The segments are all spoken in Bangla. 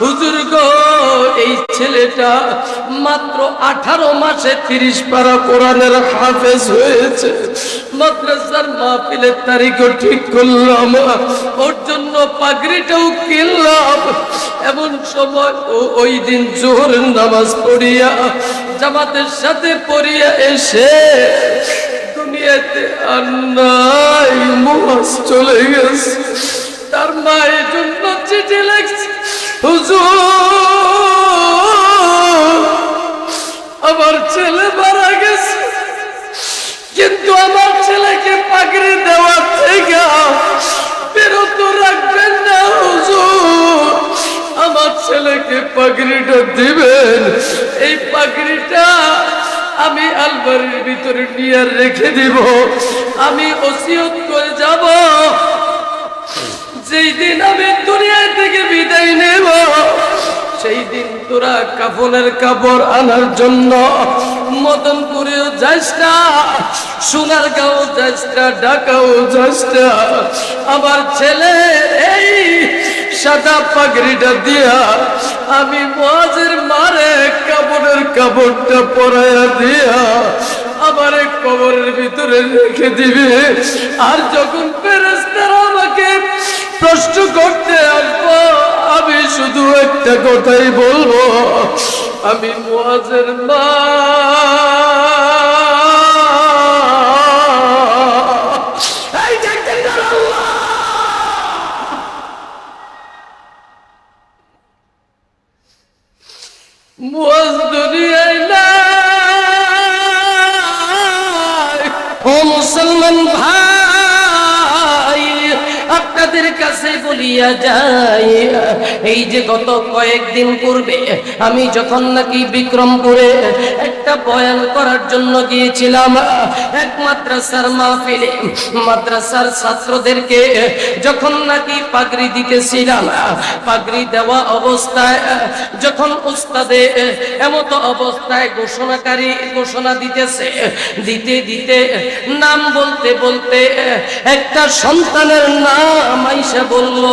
হুজুর গো, এই ছেলেটা মাত্র আঠারো মাসে তিরিশ পারা কোরআনের হাফেজ হয়েছে। মাদ্রাসার মাহফিলের তারিখও ঠিক করলাম, ওর জন্য পাগড়িটাও কিনলাম। এমন সময় ও ওই দিন জোহরের নামাজ পড়িয়া জামাতের সাথে পড়িয়া এসে দুনিয়াতে আর নাই মুহাস চলে গেছে। তার মায়ের জন্য চিঠি লেখছে। আমার ছেলে মারা গেছে, কিন্তু আমার ছেলেকে পাগড়ি দেওয়ার থেকে বিরত রাখবেন না হুজুর। আমার ছেলেকে পাগড়িটা দিবেন, এই পাগড়িটা আমি আলমারির ভিতরে নিয়ে রেখে দিব, আমি ওসিয়ত করে যাব যেই দিন আমি দুনিয়া থেকে বিদায় নেব, সেই দিন তোরা কাফনের কাপড় আনার জন্য মদন করেও যাস না সোনার গাঁও যাস না, ঢাকাও যাস না। আমার ছেলে এই সাদা পাগড়িটা দিয়া আমি মজের মারে কাপড়ের কাপড়টা পরাইয়া দিয়া আমার কবরের ভিতরে রেখে দিবে। আর যখন ফেরেস্তারা আমাকে প্রশ্ন করতে আসব আমি শুধু একটা কথাই বলব আমি মুয়াজের মা। মুয়াজ দুনিয়ায় ও মুসলমান ভাই। আপনাদের কাছে বলিয়া যাই এই যে গত কয়েকদিন পূর্বে আমি যখন নাকি বিক্রমপুরে একটা বয়ান করার জন্য গিয়েছিলাম। এক মাদ্রাসার মাহফিলে, মাদ্রাসার ছাত্রদেরকে যখন নাকি পাগড়ি দিতেছিলাম, পাগড়ি দেওয়া অবস্থায়, যখন উস্তাদে এমত অবস্থায় ঘোষণাকারী ঘোষণা দিতেছে, দিতে দিতে নাম বলতে বলতে একটা সন্তানের নাম আইসা বলল,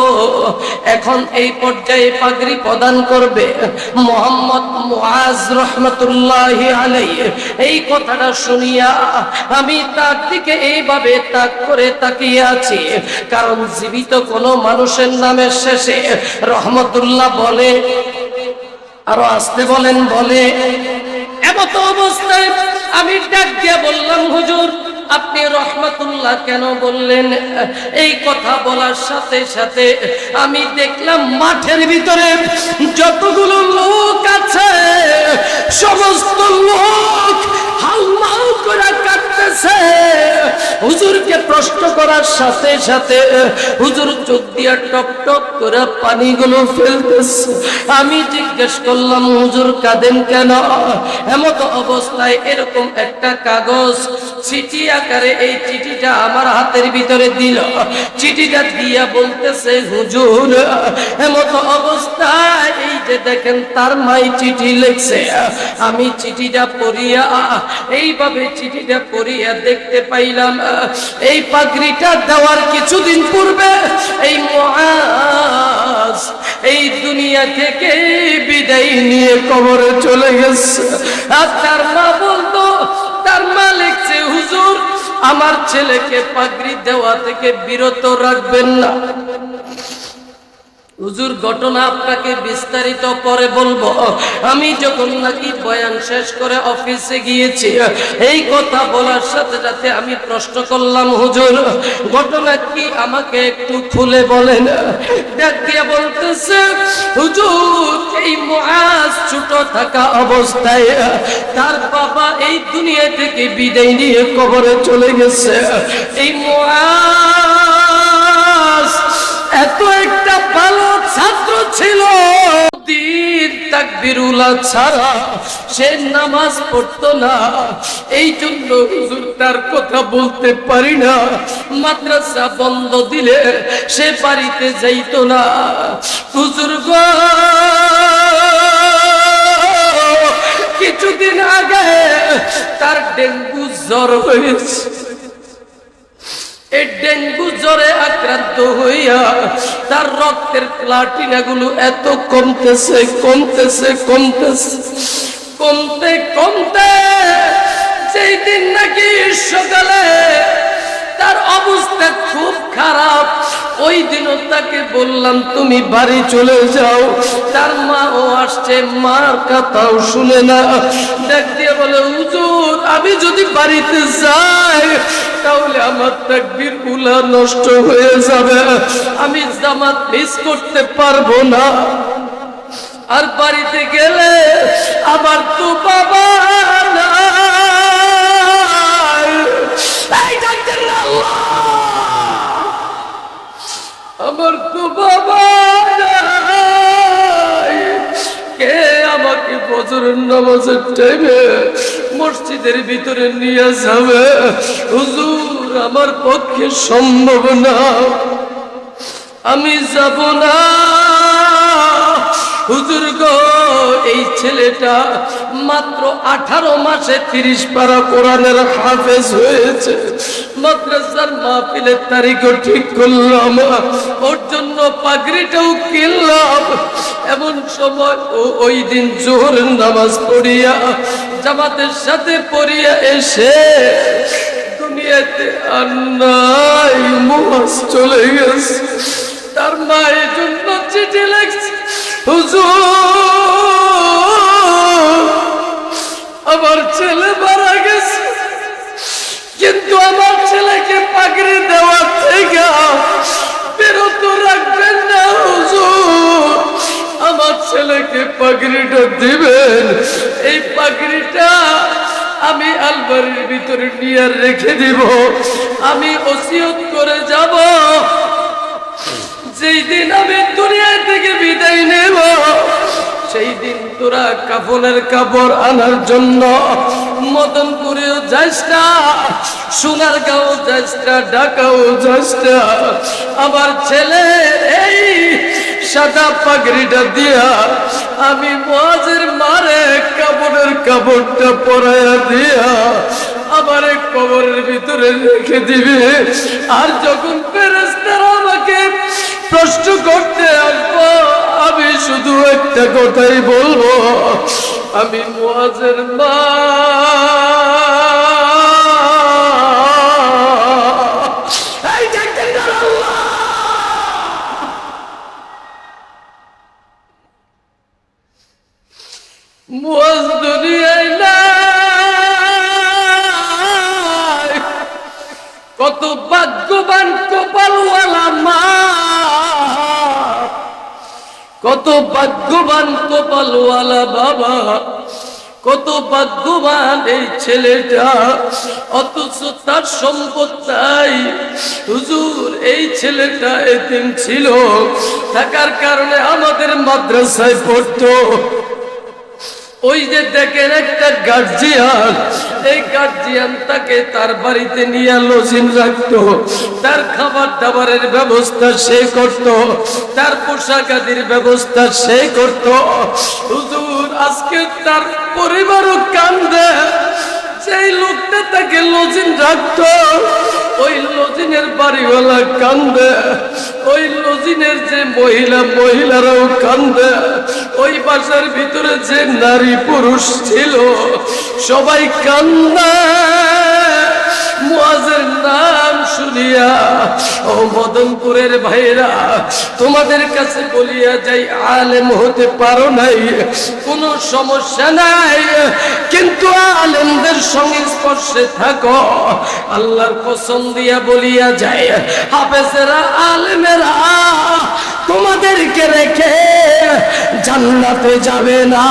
এখন এই পর্যায়ে পাগড়ি প্রদান করবে মোহাম্মদ মুআজ রহমতুল্লাহ এই কথাটা শুনিয়া আমি তার দিকে এইভাবে তাক করে তাকিয়ে আছি। কারণ জীবিত কোনো মানুষের নামের শেষে রহমতুল্লাহ বলে, আরও আসতে বলেন, বলে, এমত অবস্থায় আমি ডাক দিয়া বললাম, হুজুর আপনি রহমাতুল্লাহ কেন বললেন? এই কথা বলার সাথে সাথে আমি দেখলাম মাঠের ভিতরে যতগুলো লোক আছে, সমস্ত লোক হাউমাউ করে কাটতেছে হুজুরকে প্রশ্ন করার সাথে সাথে, হুজুর চোখ দিয়া টপ টপ করে পানিগুলো ফেলতেছে। আমি জিজ্ঞেস করলাম, হুজুর কাঁদেন কেন? এমত অবস্থায় এরকম একটা কাগজ চিঠি আকারে এই চিঠিটা আমার হাতের ভিতরে দিল। চিঠিটা দিয়া বলতেছে, হুজুর, এমত অবস্থায় যে দেখেন তার মাই চিঠি লিখছে। আমি চিঠিটা পড়িয়া, এইভাবে চিঠিটা পড়িয়া দেখতে পাইলাম, এই পাগড়িটা দেওয়ার কিছুদিন পূর্বে এই মহাজ এই দুনিয়া থেকে বিদায় নিয়ে কবরে চলে গেছে। আর তার মা বলতো, তার মা লিখছে, হুজুর, আমার ছেলেকে পাগড়ি দেওয়া থেকে বিরত রাখবেন না। হুজুর, ঘটনা আপনাকে বিস্তারিত বলব। আমি যখন নাকি বয়ান শেষ করে অফিসে গিয়েছি, এই কথা বলার সাথে সাথে আমি প্রশ্ন করলাম, হুজুর, ঘটনা কি আমাকে একটু খুলে বলেন? বলতেছে, হুজুর, এই মহাজ ছোট থাকা অবস্থায় তার বাবা এই দুনিয়া থেকে বিদায় নিয়ে কবরে চলে গেছে। এই মহাজ এত একটা ভালো ছাত্র ছিল। ছাড়া সে নামাজ পড়তো না। এই জন্য কথা বলতে পারি না। বন্ধ দিলে সে না। কিছুদিন আগে তার ডেঙ্গু জ্বর হয়েছে। এই ডেঙ্গু জ্বরে আক্রান্ত হইয়া তার রক্তের প্লাটিনাগুলো এত কমতেছে কমতেছে কমতেছে, কমতে কমতে, যেই দিন নাকি সকালে তার অবস্থা খুব খারাপ, ওই দিনও তাকে বললাম, তুমি বাড়ি চলে যাও। তার আসছে, মার কথাও শুনে না। দেখ দিয়ে বলে, হুজুর, আমি যদি বাড়িতে যাই, তাহলে আমার তাকবিরগুলা নষ্ট হয়ে যাবে। আমি জামাত মিস করতে পারব না। আর বাড়িতে গেলে আবার নামাজের টাইমে মসজিদের ভিতরে নিয়ে যাবে। হুজুর, আমার পক্ষে সম্ভব না। আমি যাব না। হুজুর গো, এই ছেলেটা মাত্র আঠারো মাসে তিরিশ পারা কোরআনের হাফেজ হয়েছে। মাদ্রাসার মাহফিলের তারিখও ঠিক করলাম। ওর জন্য পাগড়িটাও কিনলাম। এমন সময় ও ওই দিন জোহরের নামাজ পড়িয়া, জামাতের সাথে পড়িয়া এসে দুনিয়াতে আর নাই মুহাস চলে গেছে। তার মায়ের জন্য চিঠি লেখছে, হুজুর, আমার ছেলে কিন্তু আমার ছেলেকে পাগড়ি দেওয়া থেকে বিরত রাখবেন না আমার ছেলেকে পাগড়িটা দিবেন। এই পাগড়িটা আমি আলমারির ভিতরে নিয়ে রেখে দিব। আমি ওসিয়ত করে যাব। যেই দিন আমি দুনিয়া থেকে বিদায় নেব, সেই দিন তোরা কাফনের কাপড় আনার জন্য মদনপুরেও যাস না সোনার গাঁও যাস না ঢাকাও না আমার ছেলে এই সাদা পাগড়িটা দিয়া আমি মজের মারে কাপড়ের কাপড়টা পরাইয়া দিয়া আমার কবরের ভিতরে রেখে দিবে। আর যখন ফেরেস্তারা আমাকে প্রশ্ন করতে আসব, আমি শুধু একটা কথাই বলব আমি মুয়াজের মা। এই ডাক্তার মুয়াজ দুনিয়ায় নাই। কত ভাগ্যবান কপালওয়ালা মা। কত ভাগ্যবান কপালওয়ালা বাবা, কত ভাগ্যবান এই ছেলেটা, অথচ তার সম্পদ হুজুর, এই ছেলেটা এদিন ছিল, থাকার কারণে আমাদের মাদ্রাসায় পড়তো। ওই যে দেখেন একটা গার্জিয়ান এই গার্জিয়ান তাকে তার বাড়িতে নিয়ে লজিন রাখতো, তার খাবার দাবারের ব্যবস্থা সে করত, তার পোশাক আদির ব্যবস্থা সে করত। হুজুর, আজকে তার পরিবারও কান্দে সেই লোকটা তাকে লজিন রাখতো ওই লজিনের বাড়িওয়ালা কান্দে, ওই লজিনের যে মহিলা, মহিলারাও কান্দে। ওই বাসার ভিতরে যে নারী পুরুষ ছিল, সবাই কান্দা। মুয়াজের নাম শুনিয়া, ও মদনপুরের ভাইরা তোমাদের কাছে বলিয়া যাই, আলেম হতে পারো নাই, কোনো সমস্যা নাই। কিন্তু আলেমদের সংস্পর্শে থাকো, আল্লাহর কসম দিয়া বলিয়া যায় হাফেজেরা, আলেমেরা, তোমাদেরকে রেখে জান্নাতে যাবে না।